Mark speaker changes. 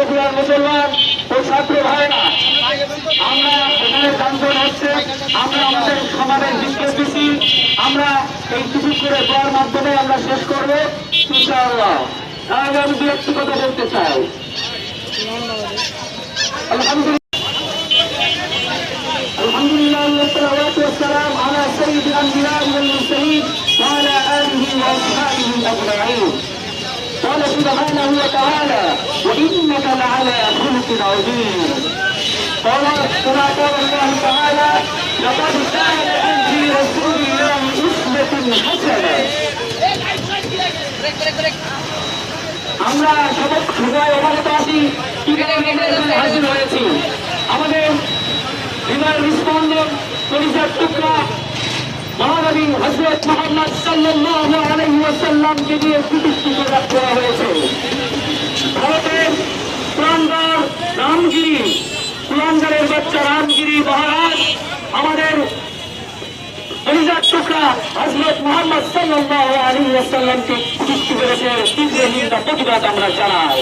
Speaker 1: মুসলমান ও ছাত্র ভাইরা আমরা এখানে যানজট হচ্ছে আমরা আমাদের সমাবেশ বিক্ষোভ দিচ্ছি আমরা এই কিছু করে দেওয়ার মাধ্যমে আমরা শেষ করবো ইনশাআল্লাহ তার আগে আমি দু একটি কথা বলতে চাই আলহামদুলিল্লাহ الحمد لله والصلوات والسلام على سيد الانبياء والمرسلين وعلى اله واصحابه اجمعين قال سبحانه وتعالى وانك لعلى خلق عظيم قال كما قال الله تعالى لقد كان لكم في رسول الله اسوه حسنه আমরা সবাই সবাই অবগত আছি কি কারণে আমরা এখানে হাজির হয়েছি আমাদের হৃদয়ের স্পন্দন পরিচয় টুকরা মহানবী হজরত মোহাম্মদ সাল্লাল্লাহু আলাইহি ওয়াসাল্লামকে দিয়ে প্রতিষ্ঠিত করা হয়েছে পুরানগড়ের বাচ্চা রামগিরি মহারাজ, আমাদের পরিচয় টুকরা হজরত মোহাম্মদ করেছে। তীব্র নিন্দা, প্রতিবাদ আমরা জানাই।